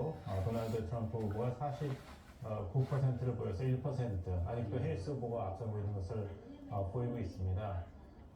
어, 도널드 트럼프 후보가 49%를 보여서 1% 아직도 해리스 후보가 앞서 보이는 것을 어, 보이고 있습니다.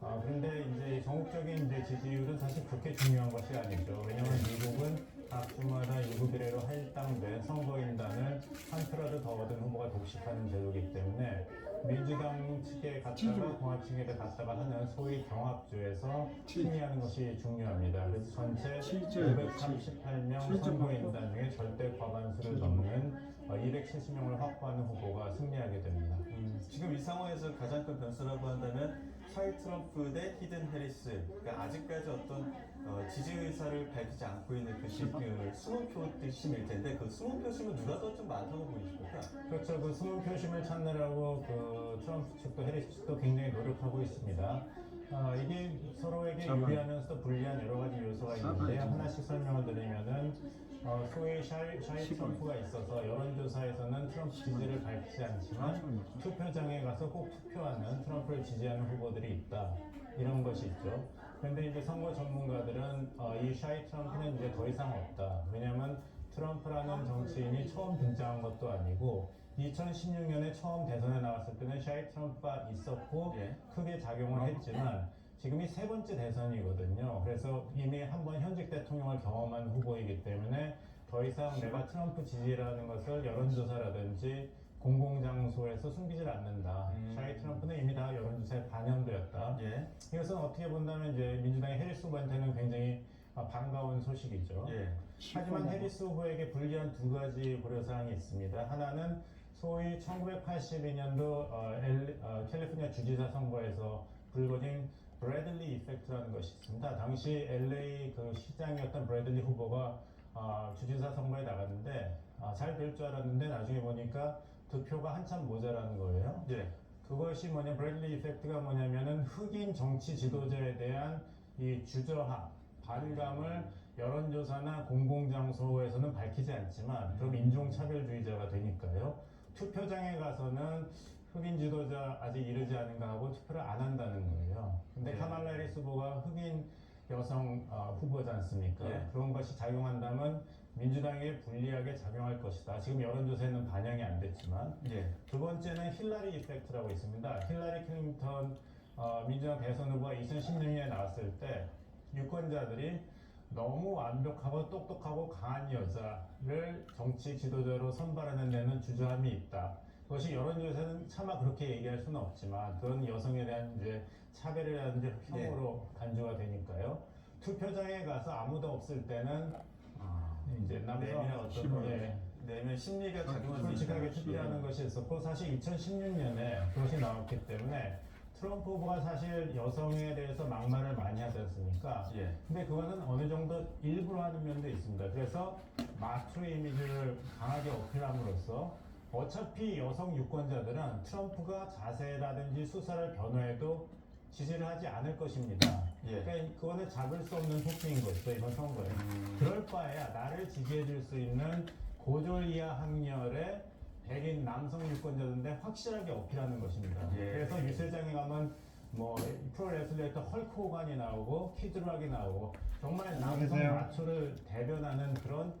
아, 그런데 이제 이 전국적인 이제 지지율은 사실 그렇게 중요한 것이 아니죠. 왜냐하면 미국은 각 주마다 7비례로 할당된 선거인단을 한 표라도 더 얻은 후보가 독식하는 제도이기 때문에 민주당 측에 갔다가 공화 측에 갔다가 하는 소위 경합주에서 승리하는 것이 중요합니다. 그래서 전체 실제 538명 실제 선거인단 중에 절대 과반수를 넘는 270명을 확보하는 후보가 승리하게 됩니다. 음, 지금 이 상황에서 가장 큰 변수라고 한다면 샤이 트럼프 대 히든 해리스 그러니까 아직까지 어떤 어, 지지 의사를 밝히지 않고 있는 그 시- 그 숨은 표심일 텐데 그 숨은 표심은 누가 더 좀 많다고 보이십니까? 그렇죠. 그 숨은 표심을 찾느라고 그 트럼프 측도 해리스 측도 굉장히 노력하고 있습니다. 아, 이게 서로에게. 유리하면서도 불리한 여러 가지 요소가 있는데요. 하나씩 설명을 드리면은 어, 소위 샤이, 샤이 트럼프가 있어서 여론조사에서는 트럼프 지지를 밝히지 않지만 투표장에 가서 꼭 투표하는 트럼프를 지지하는 후보들이 있다. 이런 것이 있죠. 그런데 이제 선거 전문가들은 어, 이 샤이 트럼프는 이제 더 이상 없다. 왜냐하면 트럼프라는 정치인이 처음 등장한 것도 아니고 2016년에 처음 대선에 나왔을 때는 샤이 트럼프가 있었고 예. 크게 작용을 했지만 지금이 세 번째 대선이거든요. 그래서 이미 한 번 현직 대통령을 경험한 후보이기 때문에 더 이상 내가 트럼프 지지라는 것을 여론조사라든지 공공장소에서 숨기질 않는다. 음. 샤이 트럼프는 이미 다 여론조사에 반영되었다. 예. 이것은 어떻게 본다면 이제 민주당의 해리스 후보한테는 굉장히 아, 반가운 소식이죠. 예. 하지만 해리스 후보에게 불리한 두 가지 고려사항이 있습니다. 하나는 소위 1982년도 어, 엘- 어, 캘리포니아 주지사 선거에서 불거진 브래들리 이펙트라는 것이 있습니다. 당시 LA 그 시장이었던 브래들리 후보가 어, 주지사 선거에 나갔는데 아, 잘될 줄 알았는데 나중에 보니까 득표가 한참 모자라는 거예요. 예. 그것이 뭐냐 브래들리 이펙트가 뭐냐면은 흑인 정치 지도자에 대한 이 주저함, 반감을 여론조사나 공공장소에서는 밝히지 않지만 그럼 인종차별주의자가 되니까요. 투표장에 가서는 흑인 지도자 아직 이르지 않은가 하고 투표를 안 한다는 거예요. 근데 네. 카말라 해리스 후보가 흑인 여성 어, 후보지 않습니까? 예. 그런 것이 작용한다면 민주당에 불리하게 작용할 것이다. 지금 여론조사에는 반영이 안 됐지만 예. 두 번째는 힐라리 이펙트라고 있습니다. 힐라리 클린턴 어, 민주당 대선 후보가 2016년에 나왔을 때 유권자들이 너무 완벽하고 똑똑하고 강한 여자를 정치 지도자로 선발하는 데는 주저함이 있다. 그것이 여론조사는 차마 그렇게 얘기할 수는 없지만 그건 여성에 대한 이제 차별이라든지 혐오로 간주가 되니까요. 투표장에 가서 아무도 없을 때는 이제 남성 내면 어떤 힘을 예, 내면 심리가 작용할 수 솔직하게. 투표하는 것이 있었고 사실 2016년에 그것이 나왔기 때문에 트럼프 후보가 사실 여성에 대해서 막말을 많이 하지 않습니까? 예. 근데 그거는 어느 정도 일부러 하는 면도 있습니다. 그래서 마초 이미지를 강하게 어필함으로써 어차피 여성 유권자들은 트럼프가 자세라든지 수사를 변호해도 지지를 하지 않을 것입니다. 예. 그러니까 그거는 잡을 수 없는 토끼인 것이죠 이번 선거에. 음. 그럴 바에야 나를 지지해 줄 수 있는 고졸 이하 학렬의 백인 남성 유권자들인데 확실하게 어필하는 것입니다. 예. 그래서 유세장에 가면 뭐 프로레슬링에서 헐크 호간이 나오고 키드락이 나오고 정말 남성. 마초를 대변하는 그런